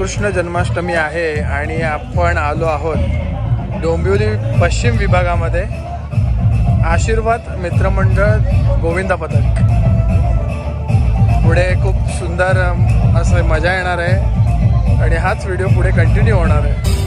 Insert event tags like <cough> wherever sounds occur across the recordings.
कृष्ण जन्माष्टमी आहे आणि आपण आलो आहोत डोंबिवली पश्चिम विभागामध्ये. आशीर्वाद मित्रमंडळ गोविंदा पथक. पुढे खूप सुंदर असं मजा येणार आहे. आणि हाच व्हिडिओ पुढे कंटिन्यू होणार आहे.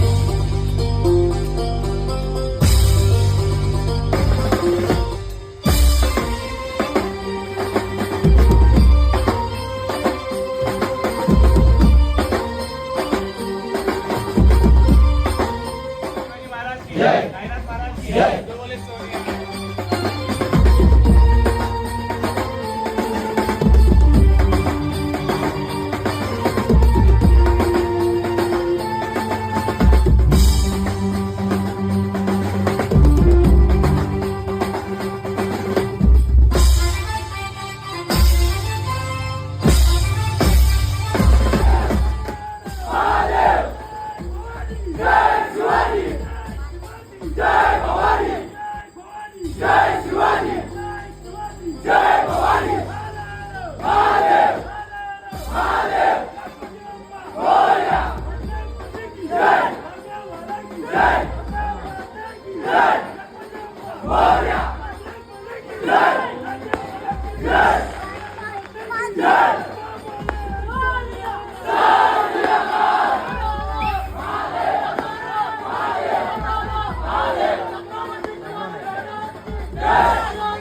Amen.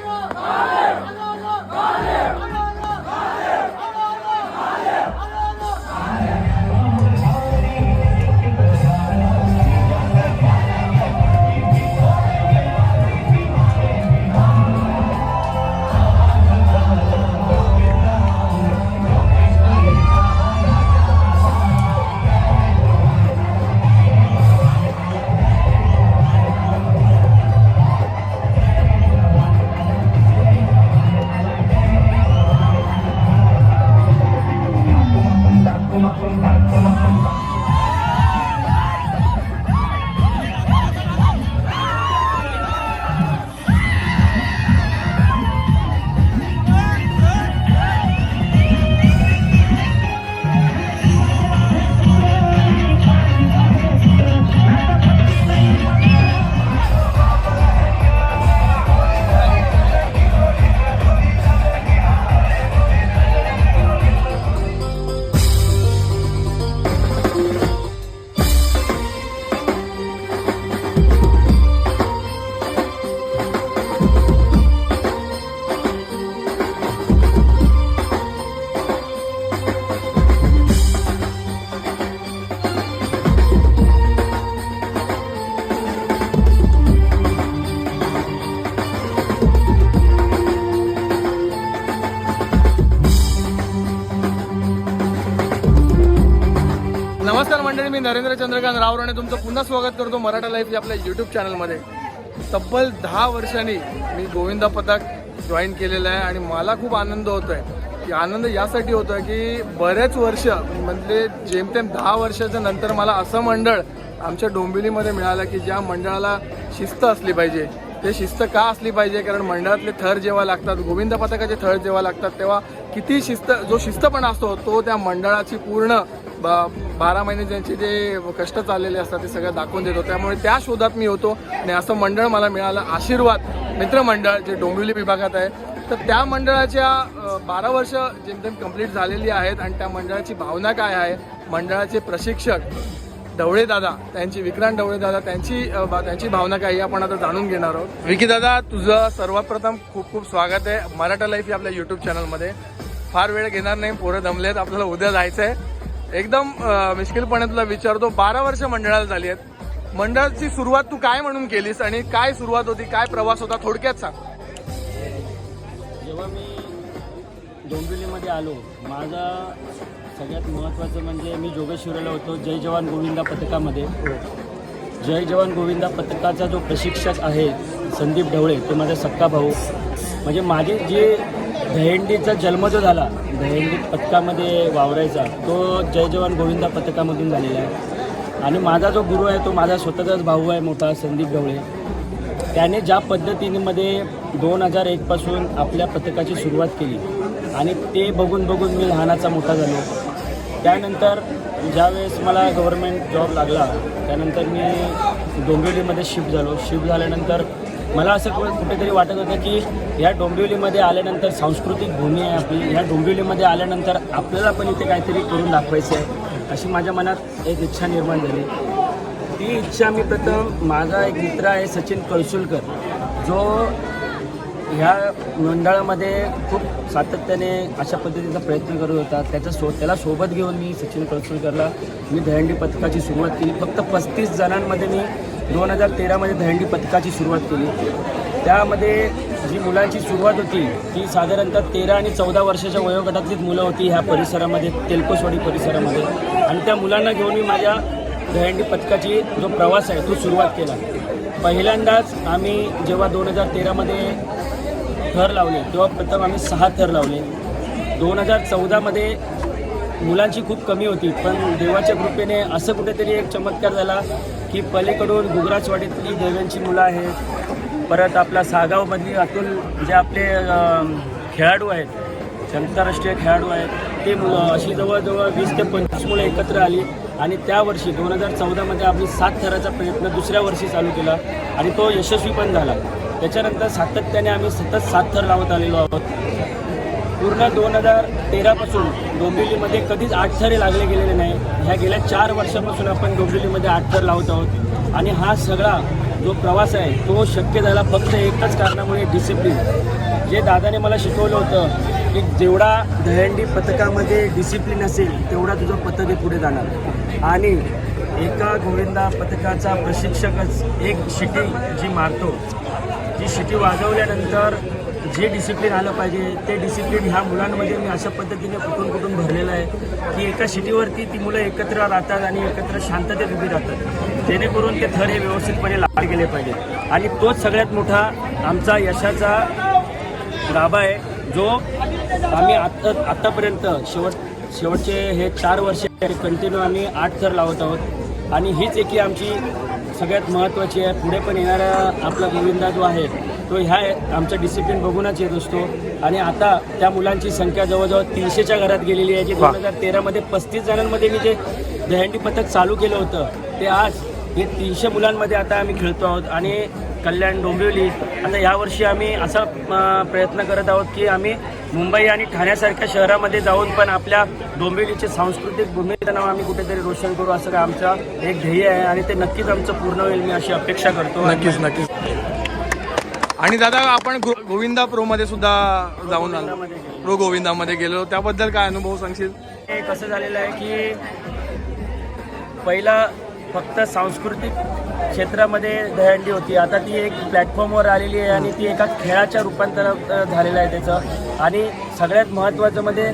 मंडळी मी नरेंद्र चंद्रकांत रावराणे तुमचं पुन्हा स्वागत करतो मराठा लाईफ या आपल्या यूट्यूब चॅनलमध्ये तब्बल दहा वर्षांनी मी गोविंदा पथक जॉईन केलेलं आहे आणि मला खूप आनंद होतो आहे की आनंद यासाठी होतो आहे की बरेच वर्ष म्हणजे जेमतेम दहा वर्षाच्या नंतर मला असं मंडळ आमच्या डोंबिवलीमध्ये मिळालं की ज्या मंडळाला शिस्त असली पाहिजे. ते शिस्त का असली पाहिजे? कारण मंडळातले थर जेव्हा लागतात गोविंद पथकाचे थर जेव्हा लागतात तेव्हा किती शिस्त जो शिस्तपणा असतो तो त्या मंडळाची पूर्ण बा बारा महिने ज्यांचे जे कष्ट चाललेले असतात ते सगळं दाखवून देतो. त्यामुळे त्या शोधात मी होतो आणि असं मंडळ मला मिळालं आशीर्वाद. मित्रमंडळ जे डोंबिवली विभागात आहे. तर त्या मंडळाच्या बारा वर्ष जेमतेम कंप्लीट झालेली आहेत आणि त्या मंडळाची भावना काय आहे? मंडळाचे प्रशिक्षक ढवळे दादा त्यांची विक्रांत ढवळे दादा त्यांची बा- त्यांची भावना काय आहे आपण आता जाणून घेणार आहोत. विकी दादा तुझं सर्वात प्रथम खूप खूप स्वागत आहे. मराठा लाईफ या आपल्या युट्यूब चॅनलमध्ये फार वेळ घेणार नाही पोरं दमलेत आपल्याला उद्या जायचं आहे एकदम अ, मिश्किलपणे तुला विचारतो बारा वर्ष मंडळाला झाली आहेत. मंडळाची सुरुवात तू काय म्हणून केलीस आणि काय सुरुवात होती काय प्रवास होता थोडक्यात सांग. जेव्हा मी डोंबिवलीमध्ये आलो माझा सगळ्यात महत्त्वाचं म्हणजे मी जोगेश्वरीला होतो जय जवान गोविंदा पथकामध्ये. जय जवान गोविंदा पथकाचा जो प्रशिक्षक आहे संदीप ढवळे तो माझा सक्का भाऊ. म्हणजे माझे जे दहीहंडीचा जन्म जो झाला. दहीहंडी पथकामध्ये वावरायचा. तो जय जवान गोविंदा पथकामधून झालेला आहे. आणि माझा जो गुरु आहे तो माझा स्वतःचाच भाऊ आहे मोठा संदीप गवळे त्याने ज्या पद्धतीमध्ये दोन हजार एकपासून आपल्या पथकाची सुरुवात केली आणि ते बघून बघून मी लहानाचा मोठा झालो. त्यानंतर ज्यावेळेस मला गव्हर्मेंट जॉब लागला त्यानंतर मी डोंबिवलीमध्ये शिफ्ट झालो. शिफ्ट झाल्यानंतर मला असं कुठेतरी वाटत होतं की या डोंबिवलीमध्ये आल्यानंतर सांस्कृतिक भूमी आहे आपली. या डोंबिवलीमध्ये आल्यानंतर आपल्याला पण इथे काहीतरी करून दाखवायचं आहे अशी माझ्या मनात एक इच्छा निर्माण झाली. ती इच्छा मी प्रथम माझा एक मित्र आहे सचिन कळसुलकर जो ह्या मंडळामध्ये खूप सातत्याने अशा पद्धतीचा प्रयत्न करत होता. त्याचा सो त्याला सोबत घेऊन मी सचिन कळसुलकरला मी दहंडी पथकाची सुरुवात केली. फक्त पस्तीस जणांमध्ये मी दोन हजार तेरामध्ये दहंडी पथकाची सुरुवात केली. त्यामध्ये जी मुलांची सुरुवात होती ती साधारणतः तेरा आणि चौदा वर्षाच्या वयोगटातलीच मुलं होती ह्या परिसरामध्ये तेलकोसवाडी परिसरामध्ये. आणि त्या मुलांना घेऊन मी माझ्या दहंडी पथकाची जो प्रवास आहे तो सुरुवात केला. पहिल्यांदाच आम्ही जेव्हा दोन हजार तेरामध्ये थर लावले तेव्हा प्रथम आम्ही सहा थर लावले. दोन हजार चौदामध्ये मुलांची खूप कमी होती पण देवाच्या कृपेने असं कुठेतरी एक चमत्कार झाला की पलीकडून गुजरातवाडीतली देव्यांची मुलं आहेत. परत आपला सागावमधली अतुल जे आपले खेळाडू आहेत आंतरराष्ट्रीय खेळाडू आहेत ते मुलं अशी जवळजवळ वीस ते पंचवीस मुलं एकत्र आली आणि त्या वर्षी दोन हजार चौदामध्ये आम्ही सात थराचा प्रयत्न दुसऱ्या वर्षी चालू केला आणि तो यशस्वी पण झाला. त्याच्यानंतर सातत्याने आम्ही सतत सात थर लावत आलेलो आहोत. पूर्ण दोन हजार तेरापासून डोंबिवलीमध्ये कधीच आठसरे लागले गेलेले नाही. ह्या गेल्या चार वर्षापासून आपण डोंबिवलीमध्ये आठसर लावत आहोत. आणि हा सगळा जो प्रवास आहे तो शक्य झाला फक्त एकच कारणामुळे डिसिप्लिन जे दादाने मला शिकवलं होतं की जेवढा दहंडी पथकामध्ये डिसिप्लिन असेल तेवढा तुझं पथक हे पुढे जाणार. आणि एका गोविंदा पथकाचा प्रशिक्षकच एक शिटी जी मारतो ती शिटी वाजवल्यानंतर जे डिसिप्लिन आलं पाहिजे ते डिसिप्लिन ह्या मुलांमध्ये मी अशा पद्धतीने कुठून कुठून भरलेलं आहे की एका शिटीवरती ती मुलं एकत्र राहतात आणि एकत्र शांततेत उभी राहतात. जेणेकरून ते थर हे व्यवस्थितपणे लाड गेले पाहिजे आणि तोच सगळ्यात मोठा आमचा यशाचा गाभा आहे जो आम्ही आत्ता आत्तापर्यंत शेवट शेवटचे हे चार वर्ष कंटिन्यू आम्ही आठ थर लावत आहोत. आणि हीच एकी आमची सगळ्यात महत्त्वाची आहे. पुढे पण येणारा आपला गोविंदा जो आहे तो ह्या आमचं डिसिप्लिन बघूनच येत असतो. आणि आता त्या मुलांची संख्या जवळजवळ तीनशेच्या घरात गेलेली आहे जी दोन हजार तेरामध्ये पस्तीस जणांमध्ये मी जे दहंडी पथक चालू केलं होतं ते आज हे तीनशे मुलांमध्ये आता आम्ही खेळतो आहोत. आणि कल्याण डोंबिवली आता यावर्षी आम्ही असा प्रयत्न करत आहोत की आम्ही मुंबई आणि ठाण्यासारख्या शहरामध्ये जाऊन पण आपल्या डोंबिवलीचे सांस्कृतिक भूमीचं नाव आम्ही कुठेतरी रोशन करू असं आमचा एक ध्येय आहे. आणि ते नक्कीच आमचं पूर्ण होईल मी अशी अपेक्षा करतो. नक्कीच नक्कीच. आणि दादा आपण गो- गोविंदा प्रो मध्ये सुद्धा जाऊन आलो. प्रो गोविंदामध्ये गेलो. त्याबद्दल काय अनुभव सांगशील? हे कसं झालेलं आहे की पहिला फक्त सांस्कृतिक क्षेत्रामध्ये दहंडी होती. आता ती एक प्लॅटफॉर्मवर आलेली आहे आणि ती एका खेळाच्या रूपांतरात झालेलं आहे त्याचं. आणि सगळ्यात महत्त्वाचं म्हणजे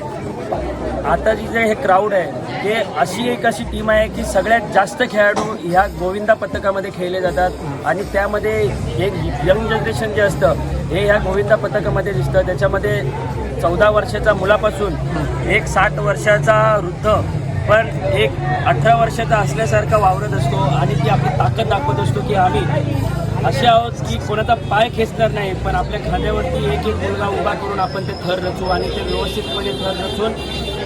आता जी जे हे क्राऊड आहे ते अशी एक अशी टीम आहे की सगळ्यात जास्त खेळाडू ह्या गोविंदा पथकामध्ये खेळले जातात. आणि त्यामध्ये एक यंग जनरेशन जे असतं हे ह्या गोविंदा पथकामध्ये दिसतं. त्याच्यामध्ये चौदा वर्षाच्या मुलापासून एक साठ वर्षाचा वृद्ध पण एक अठरा वर्षाचा असल्यासारखा वावरत असतो. आणि ती आपली ताकद दाखवत असतो की आम्ही असे आहोत की कोणाचा पाय खेचणार नाही पण आपल्या खांद्यावरती एक एक मुलगा उभा करून आपण ते थर रचू आणि ते व्यवस्थितपणे थर रचून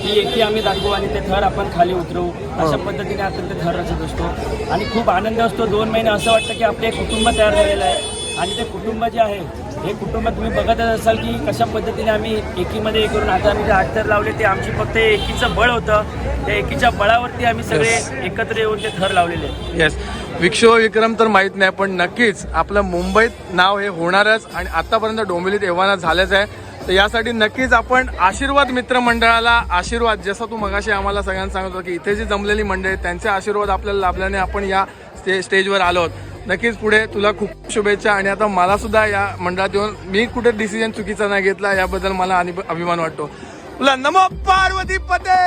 ती एकी आम्ही दाखवू आणि ते थर आपण खाली उतरवू. अशा पद्धतीने आपण ते थर रचत असतो. आणि खूप आनंद असतो. दोन महिने असं वाटतं की आपलं एक कुटुंब तयार झालेलं आहे. आणि ते कुटुंब जे आहे हे कुटुंब तुम्ही बघतच असाल की कशा पद्धतीने आम्ही एकीमध्ये हे करून आता आम्ही जे थर लावले ते आमची फक्त एकीचं बळ होतं. त्या एकीच्या बळावरती आम्ही सगळे एकत्र येऊन ते थर लावलेले आहेत. येस विश्व विक्रम तर माहीत नाही पण नक्कीच आपलं मुंबईत नाव हे होणारच आणि आतापर्यंत डोंबिवलीत एव्हाना झालंच आहे. तर यासाठी नक्कीच आपण आशीर्वाद मित्रमंडळाला आशीर्वाद जसं तू मगाशी आम्हाला सगळ्यांना सांगत होता की इथे जी जमलेली मंडळी त्यांचे आशीर्वाद आपल्याला लाभल्याने आपण या स्टे स्टेजवर आलो आहोत. नक्कीच पुढे तुला खूप शुभेच्छा आणि आता मला सुद्धा या मंडळात येऊन मी कुठे डिसिजन चुकीचा नाही घेतला याबद्दल मला अनि- अभिमान वाटतो. तुला नमो पार्वती पते!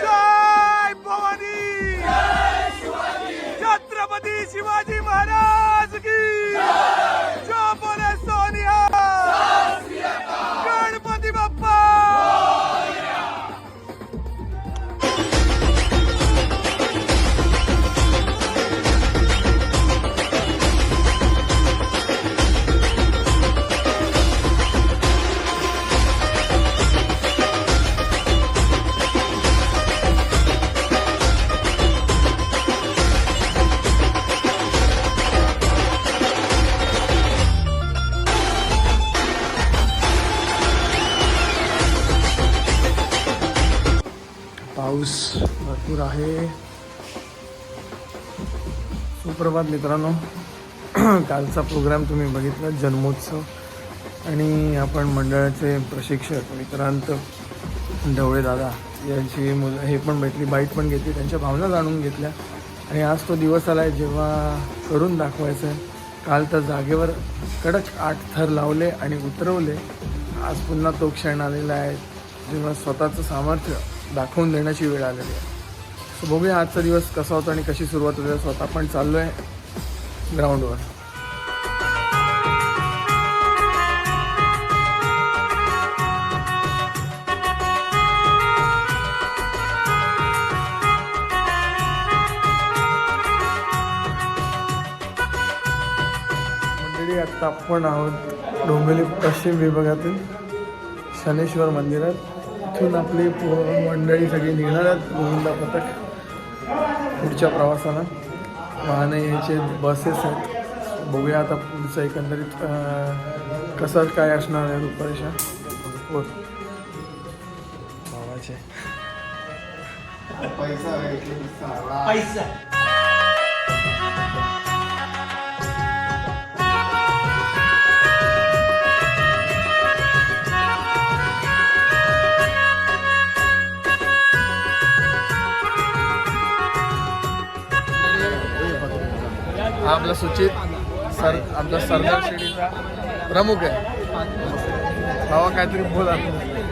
जय भवानी! छत्रपती शिवाजी महाराज की! सुप्रभात मित्रांनो. <clears throat> कालचा प्रोग्राम तुम्ही बघितला जन्मोत्सव. आणि आपण मंडळाचे प्रशिक्षक विक्रांत ढवळे दादा यांची मुलं हे पण भेटली बाईट पण घेतली त्यांच्या भावना जाणून घेतल्या. आणि आज तो दिवस आला आहे जेव्हा करून दाखवायचं आहे काल तर जागेवर कडक आठ थर लावले आणि उतरवले. आज पुन्हा तो क्षण आलेला आहे जेव्हा स्वतःचं सामर्थ्य दाखवून देण्याची वेळ आलेली आहे. सो बघूया आजचा दिवस कसा होता आणि कशी सुरुवात होते. स्वतः आपण चाललो आहे ग्राउंडवर आत्ता आपण आहोत डोंबिवली पश्चिम विभागातील शनेश्वर मंदिरात. इथून आपली मंडळी सगळी निघणार आहेत. गोविंदा पथक. पुढच्या प्रवासाला. वाहने याचे बसेस आहेत. बघूया आता पुढचं एकंदरीत कसं काय असणार आहे रूपरेषा बोल. भावाचे. हा आपला सुचित सर आपला सरदार शिडीचा प्रमुख आहे. भावा काहीतरी बोला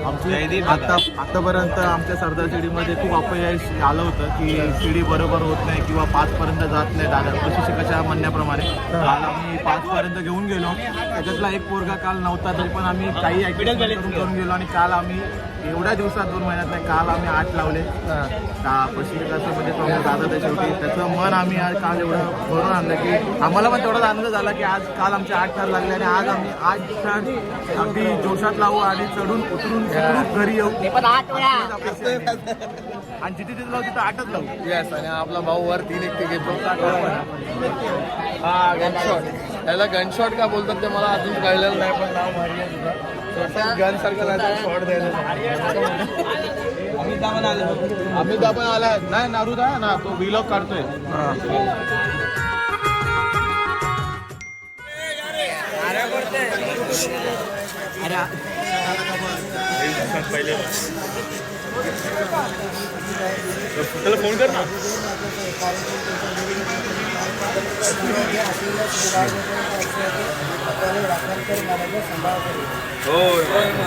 आमची आता आतापर्यंत आमच्या सरदार शिडीमध्ये खूप अपयश आलं होतं की शिडी बरोबर होत नाही किंवा पाचपर्यंत जात नाही दादा. प्रशिक्षकाच्या म्हणण्याप्रमाणे. काल आम्ही पाचपर्यंत घेऊन गेलो. त्याच्यातला एक पोरगा काल नव्हता तरी पण आम्ही काही ऍक्टिव्हिटी करून करून गेलो आणि काल आम्ही एवढ्या दिवसात दोन महिन्यात नाही काल आम्ही आठ लावले. का म्हणजे तो आमचा दादा शेवटी त्याचं मन आम्ही आज काल एवढं भरून आणलं की आम्हाला पण तेवढाच आनंद झाला की आज काल आमचे आठ तार लागले आणि आज आम्ही आठ तार अगदी जोशात लावू आणि चढून उतरून घरी येऊ. आणि जिथे जिथे लावू तिथं आठच लावू. येस आणि आपला भाऊ वर तीन एकटे घेतो हा गनशॉट त्याला गनशॉट का बोलतात ते मला अजून कळलेलं नाही पण नाव भारी आहे तुझं. गन सारखं शॉट द्यायला अमिताभ पण आला नाही नारुदा ना तो विलॉग काढतोय.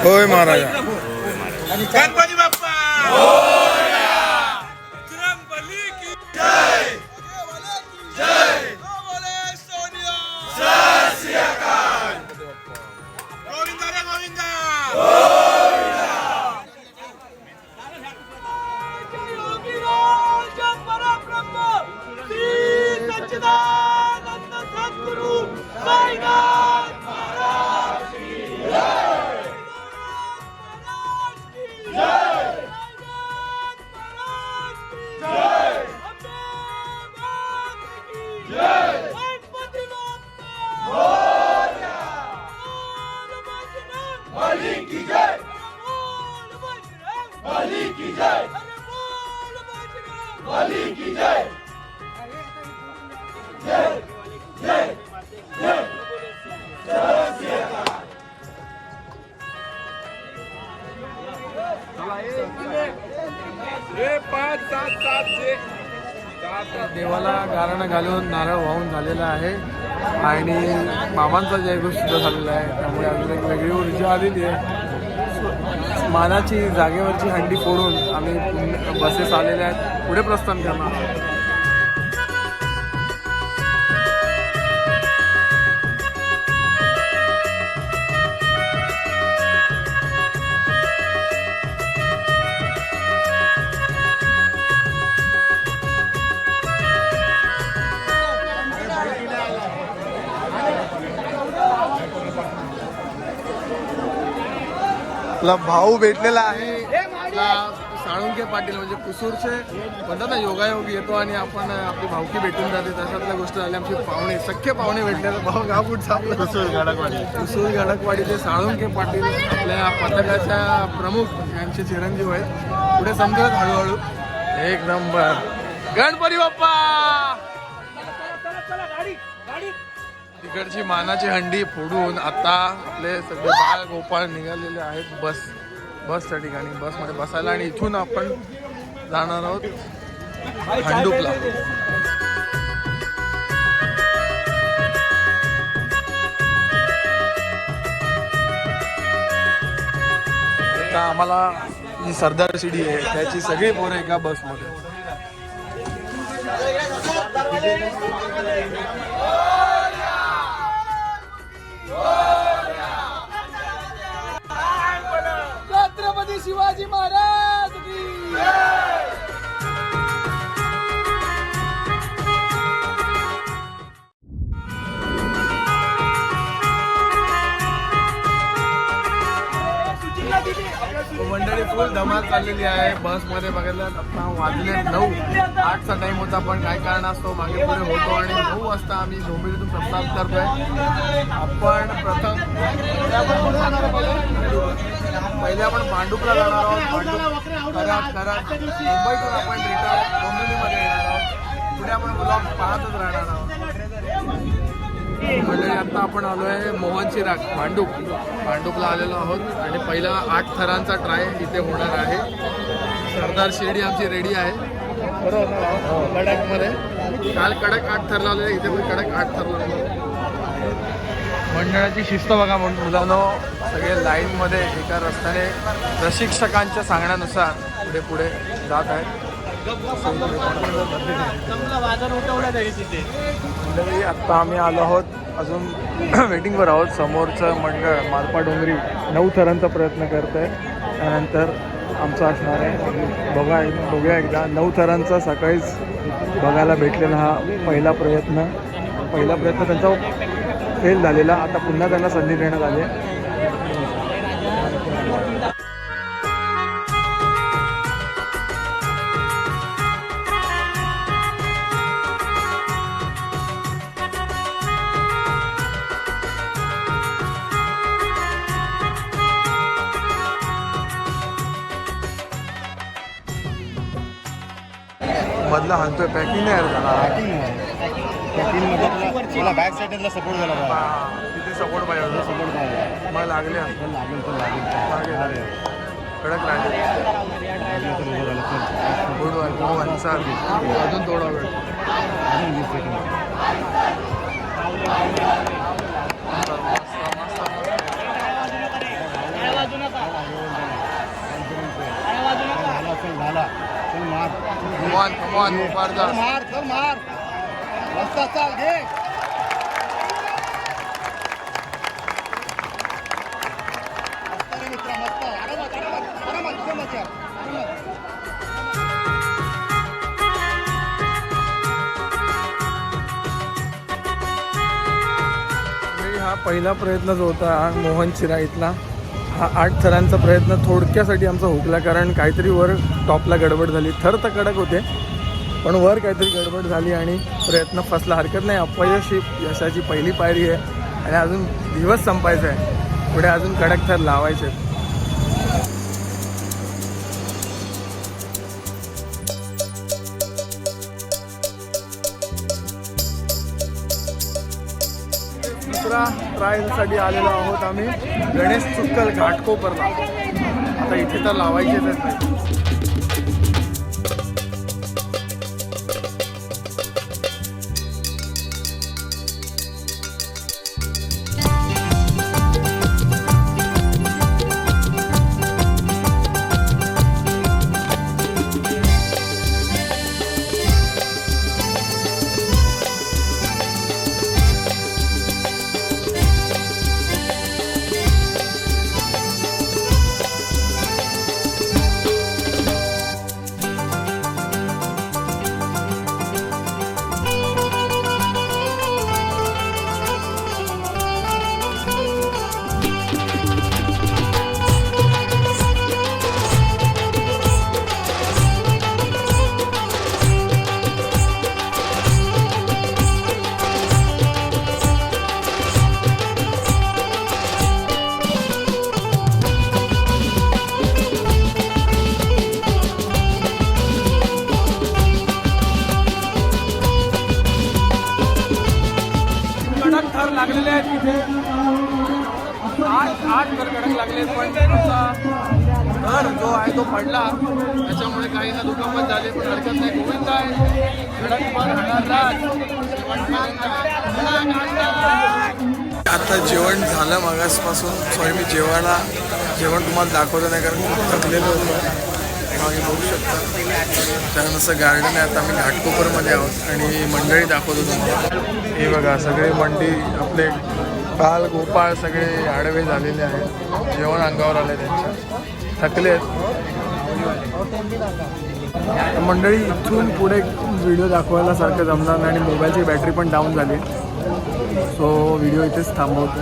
होय. महाराजा. गणपती बाप्पा! देवाला गाराणं घालून नारळ वाहून झालेला आहे. आणि मामांचा जयघोष सुद्धा झालेला आहे. त्यामुळे अजून एक वेगळी ऊर्जा आलेली आहे. मानाची जागेवरची हंडी फोडून आम्ही बसेस आलेल्या आहेत. पुढे प्रस्थान करणार आपला भाऊ भेटलेला आहे. आपला साळुंके पाटील म्हणजे कुसूरचे म्हणतात ना योगायोग येतो आणि आपण आपली भावकी भेटून जाते. तशातल्या गोष्ट झाल्या. आमचे पाहुणे सख्खे पाहुणे भेटले. भाऊ गाव कुठचा आपला कुसूर गडकवाडी. कुसूर गडकवाडीचे साळुंके पाटील आपल्या पथकाच्या प्रमुख यांचे चिरंजीव आहेत. पुढे समजत हळूहळू. एक नंबर. गणपती बाप्पा! तिकडची मानाची हंडी फोडून आता आपले सगळे बाळ गोपाळ निघालेले आहेत बस बसच्या ठिकाणी. बसमध्ये बसायला आणि इथून आपण जाणार आहोत भांडूपला आता आम्हाला जी सरदार शिडी आहे त्याची सगळी पोरं एका बसमध्ये. शिवाजी महाराज की मंडळी फुल धमाल चाललेली आहे. बसमध्ये बघितलं आता वाजले नऊ. आठचा टाइम होता पण काय कारण असतो मागे पुढे होतो आणि नऊ वाजता आम्ही डोंबिवलीतून प्रस्थान करतोय. आपण प्रथम पहिले आपण भांडुपला जाणार आहोत कराड कराड मुंबईतून आपण रिटर्न डोंबिवलीमध्ये येणार आहोत. पुढे आपण ब्लॉग पाहतच राहणार आहोत. मंडळी आता आपण आलो आहे मोहन चिराग भांडूप भांडूपला आलेलो आहोत आणि पहिला आठ थरांचा ट्राय इथे होणार आहे. सरदार शिर्डी आमची रेडी आहे. बरोबर? कडकमध्ये काल कडक आठ थर लावलेले इथे पण कडक आठ थर लावले मंडळाची शिस्त बघा म्हणून मुलांनो. सगळे लाईनमध्ये एका रस्त्याने प्रशिक्षकांच्या सांगण्यानुसार पुढे पुढे जात आहेत. मंडळी आत्ता आम्ही आलो आहोत. अजून <clears throat> वेटिंगवर आहोत. समोरचं मंडळ मालपा डोंगरी नऊ थरांचा प्रयत्न करत आहे त्यानंतर आमचा असणार आहे. बघा बघूया एकदा. नऊ थरांचा सकाळीच बघायला भेटलेला हा पहिला प्रयत्न. पहिला प्रयत्न त्यांचा फेल झालेला. आता पुन्हा त्यांना संधी देण्यात आली आहे. मधला हाणतोय पॅकिंग नाही झाला. मला बॅक साईडला सपोर्ट झाला तिथे सपोर्ट पाहिजे होता. सपोर्ट पाहिजे. मग लागले लागेल तर लागेल. मागे लागले. कडक लागले. लागलं तर उभं झालं चल गुड वन अजून थोडा वेळ अजून वीस सेकंद झाला चल झाला चल मार मार चल मार रस्ता चाल घे. हा पहिला प्रयत्न जो होता हा मोहन चिरा इथला हा आठ थरांचा प्रयत्न थोडक्यासाठी आमचा हुकला कारण काहीतरी वर टॉपला गडबड झाली. थर तर कडक होते पण वर काहीतरी गडबड झाली आणि प्रयत्न फसला. हरकत नाही. अपयश ही यशाची पहिली पायरी आहे. आणि अजून दिवस संपायचा आहे. पुढे अजून कडक थर लावायचे आहेत. दुसरा ट्रायलसाठी आलेलो आहोत आम्ही. गणेश चुक्कल घाटकोपरला. आता इथे तर लावायचेच नाही आता जेवण झालं मागासपासून. सॉरी मी जेवायला जेवण तुम्हाला दाखवलं नाही कारण खूप थकलेलं होतं. मागे बघू शकता. कारण असं गार्डन आहे आता आम्ही घाटकोपरमध्ये आहोत आणि मंडळी दाखवतो तुम्हाला. हे बघा सगळे मंडी आपले बाल गोपाळ सगळे आडवे झालेले आहेत. जेवण अंगावर आले त्यांच्या. थकले आहेत मंडळी इथून पुढे व्हिडिओ दाखवायला सारखं जमणार नाही आणि मोबाईलची बॅटरी पण डाऊन झाली. सो व्हिडिओ इथेच थांबवतो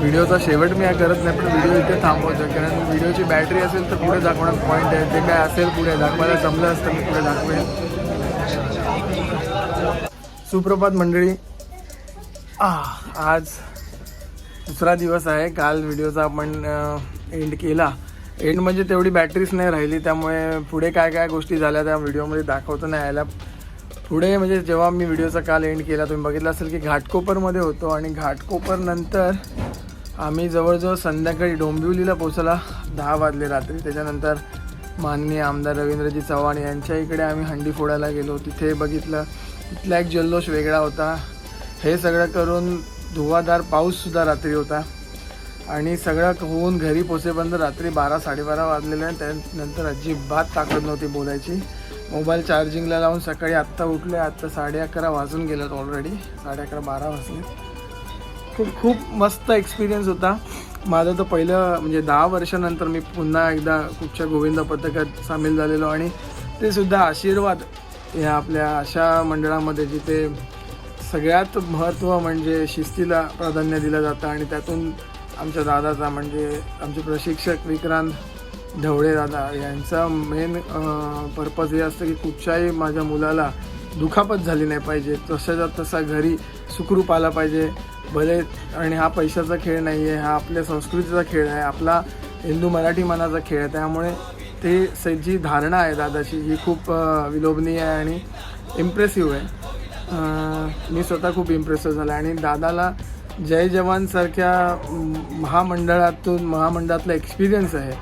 व्हिडिओचा शेवट मी हा करत नाही पण व्हिडिओ इथे थांबवतो कारण व्हिडिओची बॅटरी असेल तर पुढे दाखवणार पॉईंट आहे. ते काय असेल पुढे दाखवायला जमलं असतं मी पुढे दाखवेन. सुप्रभात मंडळी. आज दुसरा दिवस आहे. काल व्हिडिओचा आपण एंड केला. एंड म्हणजे तेवढी बॅटरीच नाही राहिली. त्यामुळे पुढे काय काय गोष्टी झाल्या त्या व्हिडिओमध्ये दाखवतो नाही यायला पुढे म्हणजे जेव्हा मी व्हिडिओचा काल एंड केला तुम्ही बघितलं असेल की घाटकोपरमध्ये होतो आणि घाटकोपरनंतर आम्ही जवळजवळ संध्याकाळी डोंबिवलीला पोचला दहा वाजले रात्री. त्याच्यानंतर माननीय आमदार रवींद्रजी चव्हाण यांच्या इकडे आम्ही हंडी फोडायला गेलो. तिथे बघितलं तिथला एक जल्लोष वेगळा होता. हे सगळं करून धुवाधार पाऊससुद्धा रात्री होता. आणि सगळं होऊन घरी पोचेपर्यंत रात्री बारा साडेबारा वाजलेले आणि त्यानंतर अजिबात ताकद नव्हती बोलायची. मोबाईल चार्जिंगला लावून सकाळी आत्ता उठले आत्ता साडे अकरा वाजून गेलेत ऑलरेडी साडे अकरा बारा वाजले खूप खूप मस्त एक्सपिरियन्स होता. माझं तर पहिलं म्हणजे दहा वर्षानंतर मी पुन्हा एकदा कुठच्या गोविंद पथकात सामील झालेलो आणि ते सुद्धा आशीर्वाद या आपल्या अशा मंडळामध्ये जिथे सगळ्यात महत्त्व म्हणजे शिस्तीला प्राधान्य दिलं जातं आणि त्यातून आमच्या दादाचा म्हणजे आमचे प्रशिक्षक विक्रांत ढवळे दादा यांचा मेन पर्पज हे असतं की कुठच्याही माझ्या मुलाला दुखापत झाली नाही पाहिजे. तशाचा तसा घरी सुखरूप आला पाहिजे. भले आणि हा पैशाचा खेळ नाही आहे हा आपल्या संस्कृतीचा खेळ आहे आपला हिंदू मराठी मनाचा खेळ आहे. त्यामुळे ते स- जी धारणा आहे दादाची ही खूप विलोभनीय आहे आणि इम्प्रेसिव्ह आहे. मी स्वतः खूप इम्प्रेसिव्ह झाला आणि दादाला जय जवानसारख्या महामंडळातून महामंडळातला एक्सपिरियन्स आहे.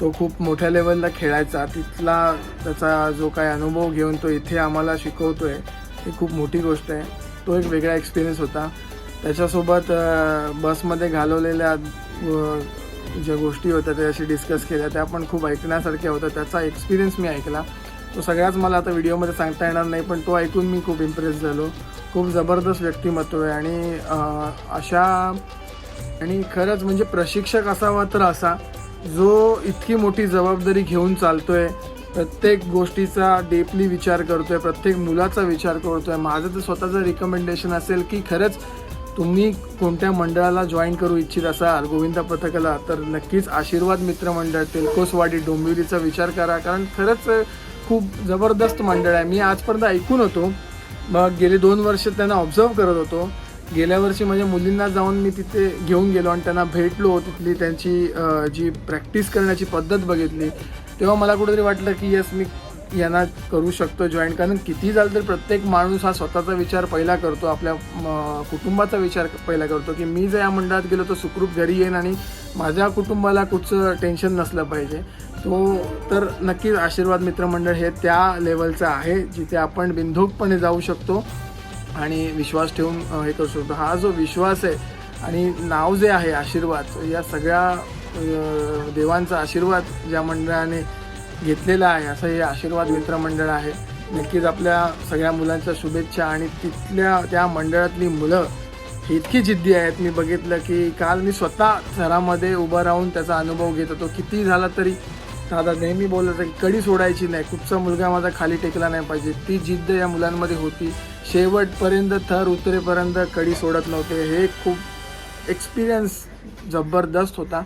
तो खूप मोठ्या लेवलला खेळायचा. तिथला त्याचा जो काय अनुभव घेऊन तो इथे आम्हाला शिकवतो आहे ही खूप मोठी गोष्ट आहे. तो एक वेगळा एक्सपिरियन्स होता. त्याच्यासोबत बसमध्ये घालवलेल्या ज्या गोष्टी होत्या त्याच्याशी डिस्कस केल्या. त्या पण खूप ऐकण्यासारख्या होत्या. त्याचा एक्सपिरियन्स मी ऐकला. तो सगळ्याच मला आता व्हिडिओमध्ये सांगता येणार नाही पण तो ऐकून मी खूप इम्प्रेस झालो. खूप जबरदस्त व्यक्तिमत्व आहे आणि अशा आणि खरंच म्हणजे प्रशिक्षक असावा तर असा जो इतकी मोठी जबाबदारी घेऊन चालतोय प्रत्येक गोष्टीचा डीपली विचार करतोय प्रत्येक मुलाचा विचार करतोय. माझं तर स्वतःचं रिकमेंडेशन असेल की खरंच तुम्ही कोणत्या मंडळाला जॉईन करू इच्छित असाल गोविंदा पथकाला तर नक्कीच आशीर्वाद मित्र मंडळ तेलकोसवाडी डोंबिवलीचा विचार करा. कारण खरंच खूप जबरदस्त मंडळ आहे. मी आजपर्यंत ऐकून होतो. मग गेली दोन वर्ष त्यांना ऑब्झर्व करत होतो. गेल्या वर्षी माझ्या मुलींना जाऊन मी तिथे घेऊन गेलो आणि त्यांना भेटलो तिथली त्यांची जी प्रॅक्टिस करण्याची पद्धत बघितली तेव्हा मला कुठेतरी वाटलं की यस मी यांना करू शकतो जॉईन कारण किती झालं तर प्रत्येक माणूस हा स्वतःचा विचार पहिला करतो आपल्या कुटुंबाचा विचार पहिला करतो की मी जर या मंडळात गेलो तर सुखरूप घरी येईन आणि माझ्या कुटुंबाला कुठचं टेन्शन नसलं पाहिजे. तो तर नक्कीच आशीर्वाद मित्रमंडळ हे त्या लेवलचं आहे जिथे आपण बिनधोकपणे जाऊ शकतो. आणि विश्वास ठेवून हे करू शकतो. हा जो विश्वास आहे आणि नाव जे आहे आशीर्वाद या सगळ्या देवांचा आशीर्वाद ज्या मंडळाने घेतलेला आहे असं हे आशीर्वाद मित्रमंडळ आहे. नक्कीच आपल्या सगळ्या मुलांच्या शुभेच्छा आणि तिथल्या त्या मंडळातली मुलं इतकी जिद्दी आहेत. मी बघितलं की काल मी स्वतः सरामध्ये उभं राहून त्याचा अनुभव घेत होतो. किती झाला तरी दादा नेहमी बोलत की कडी सोडायची नाही कुठचा मुलगा माझा खाली टेकला नाही पाहिजे. ती जिद्द या मुलांमध्ये होती. शेवटपर्यंत थर उतरेपर्यंत कडी सोडत नव्हते. हे खूप एक्सपिरियन्स जबरदस्त होता.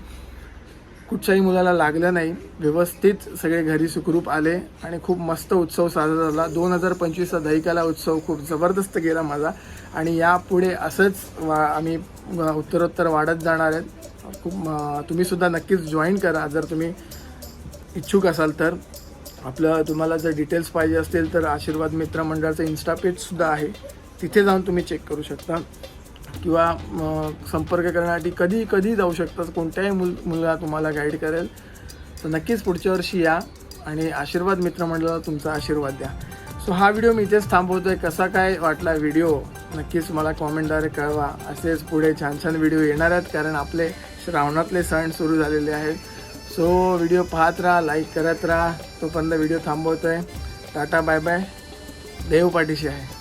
कुठच्याही मुलाला लागलं नाही. व्यवस्थित सगळे घरी सुखरूप आले आणि खूप मस्त उत्सव साजरा झाला. दोन हजार पंचवीसचा दहिकाला उत्सव खूप जबरदस्त गेला माझा. आणि यापुढे असंच वा आम्ही उत्तरोत्तर वाढत जाणार आहेत खूप तुम्हीसुद्धा नक्कीच जॉईन करा. जर तुम्ही इच्छुक असाल तर. आपलं तुम्हाला जर डिटेल्स पाहिजे असतील तर आशीर्वाद मित्र मंडळाचं इन्स्टा पेजसुद्धा आहे. तिथे जाऊन तुम्ही चेक करू शकता. किंवा संपर्क करण्यासाठी कधी कधी जाऊ शकतात. कोणत्याही मुल मुलगा तुम्हाला गाईड करेल. तर नक्कीच पुढच्या वर्षी या आणि आशीर्वाद मित्रमंडळाला तुमचा आशीर्वाद द्या. सो हा व्हिडिओ मी इथेच आहे कसा काय वाटला व्हिडिओ नक्कीच मला कॉमेंटद्वारे कळवा. असेच पुढे छान छान व्हिडिओ येणार आहेत. कारण आपले श्रावणातले सण सुरू झालेले आहेत. सो व्हिडिओ पाहत राहा लाईक करत राहा. तोपर्यंत व्हिडिओ थांबवतो आहे टाटा बाय बाय देव पाठीशी आहे.